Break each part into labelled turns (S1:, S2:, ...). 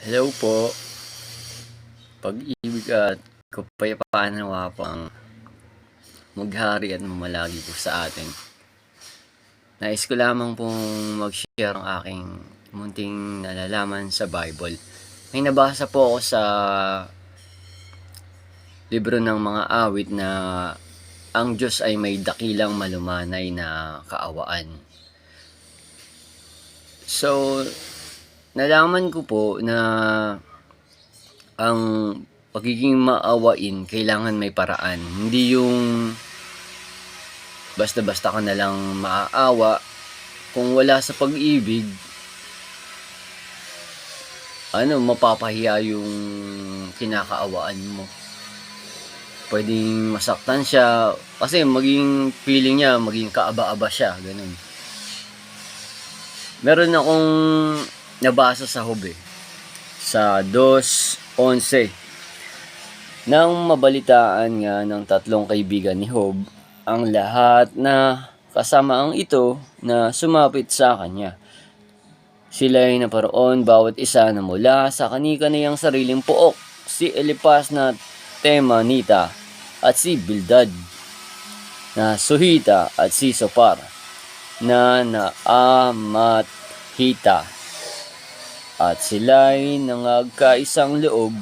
S1: Hello po. Pag-ibig at kapayapaan nawa po ang maghari at mamalagi po sa atin. Nais ko lamang pong mag-share ang aking munting nalalaman sa Bible. May nabasa po ako sa libro ng mga awit na ang Diyos ay may dakilang malumanay na kaawaan. So, nalaman ko po na ang pagiging maawain kailangan may paraan. Hindi yung basta-basta ka na lang maaawa kung wala sa pag-ibig ano, mapapahiya yung kinakaawaan mo. Pwedeng masaktan siya kasi maging feeling niya, maging kaaba-aba siya, ganun. Meron akong nabasa sa hube. Sa 2.11 nang mabalitaan nga ng tatlong kaibigan ni Hob ang lahat na kasama ang ito na sumapit sa kanya. Sila'y naparoon bawat isa na mula sa kani-kaniyang sariling pook, si Elipas na Temanita at si Bildad na Suhita at si Sopar na Naamathita at sila'y nangagkaisang loob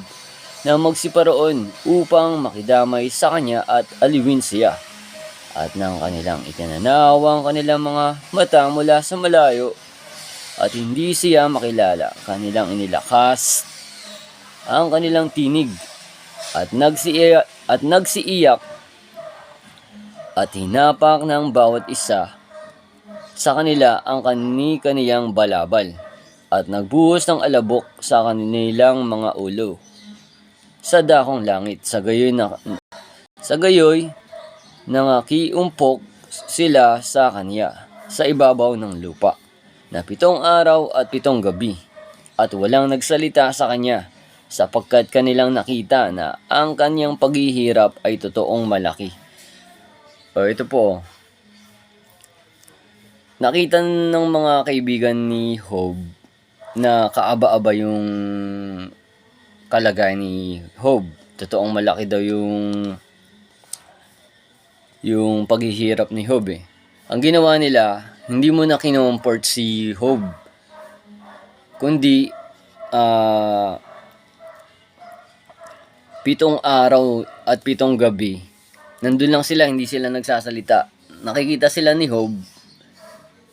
S1: na magsiparoon upang makidamay sa kanya at aliwin siya. At nang kanilang itinanaw ang kanilang mga mata mula sa malayo at hindi siya makilala, kanilang inilakas ang kanilang tinig at nagsiiyak at nagsiiyak at hinapak ng bawat isa sa kanila ang kani-kaniyang balabal at nagbuhos ng alabok sa kanilang mga ulo sa dakong langit sa gayoy na sa gayoy nangakiumpok sila sa kanya sa ibabaw ng lupa na pitong araw at pitong gabi at walang nagsalita sa kanya sapagkat kanilang nakita na ang kanyang paghihirap ay totoong malaki. O ito po, nakita ng mga kaibigan ni Hob na kaaba-aba yung kalagayan ni Hob. Totoong malaki daw yung yung paghihirap ni Hob eh. Ang ginawa nila, hindi mo na kinomfort si Hob. Kundi, ah, pitong araw at pitong gabi, nandun lang sila, hindi sila nagsasalita. Nakikita sila ni Hob,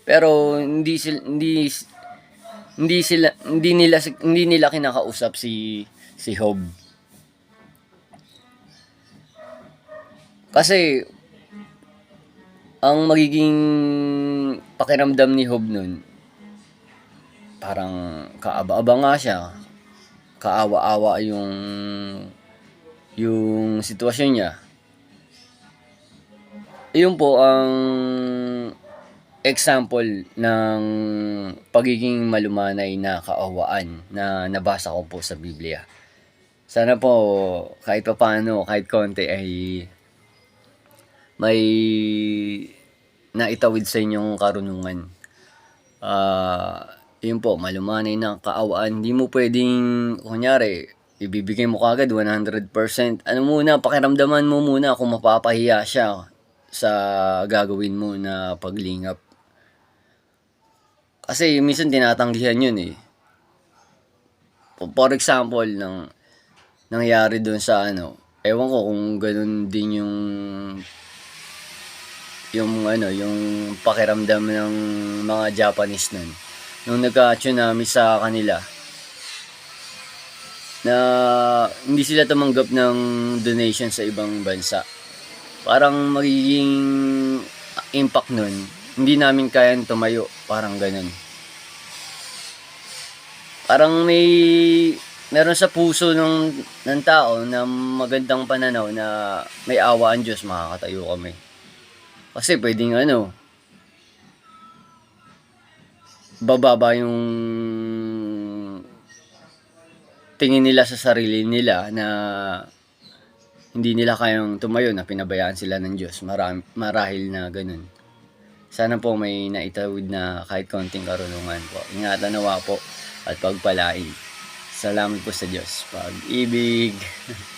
S1: pero hindi sila, hindi, hindi sila, hindi nila, hindi nila kinakausap si, si Hob. Kasi, ang magiging pakiramdam ni Hob nun, parang kaaba-aba nga siya. Kaawa-awa yung yung sitwasyon niya. Iyon po ang example ng pagiging malumanay na kaawaan na nabasa ko po sa Biblia. Sana po kahit pa paano, kahit konti ay may naitawid sa inyong karunungan. Ah, yun po, malumanay na kaawaan. Hindi mo pwedeng, kunyari, ibibigay mo kagad 100%. Ano muna, pakiramdaman mo muna kung mapapahiya siya sa gagawin mo na paglingap. Kasi minsan tinatanggihan yun eh. For example, nang nangyari doon sa ano, ewan ko kung ganun din yung yung ano, yung pakiramdam ng mga Japanese nun. Nung nagka-tsunami sa kanila, na hindi sila tumanggap ng donation sa ibang bansa. Parang magiging impact nun, hindi namin kayang tumayo, parang ganun. Parang may meron sa puso ng ng tao na magandang pananaw na may awa ang Diyos, makakatayo kami. Kasi pwedeng ano, bababa yung tingin nila sa sarili nila na hindi nila kayang tumayo na pinabayaan sila ng Diyos. Marami, marahil na ganun. Sana po may naitawid na kahit konting karunungan po. Ingatan nawa po at pagpalain. Salamat po sa Diyos. Pag-ibig.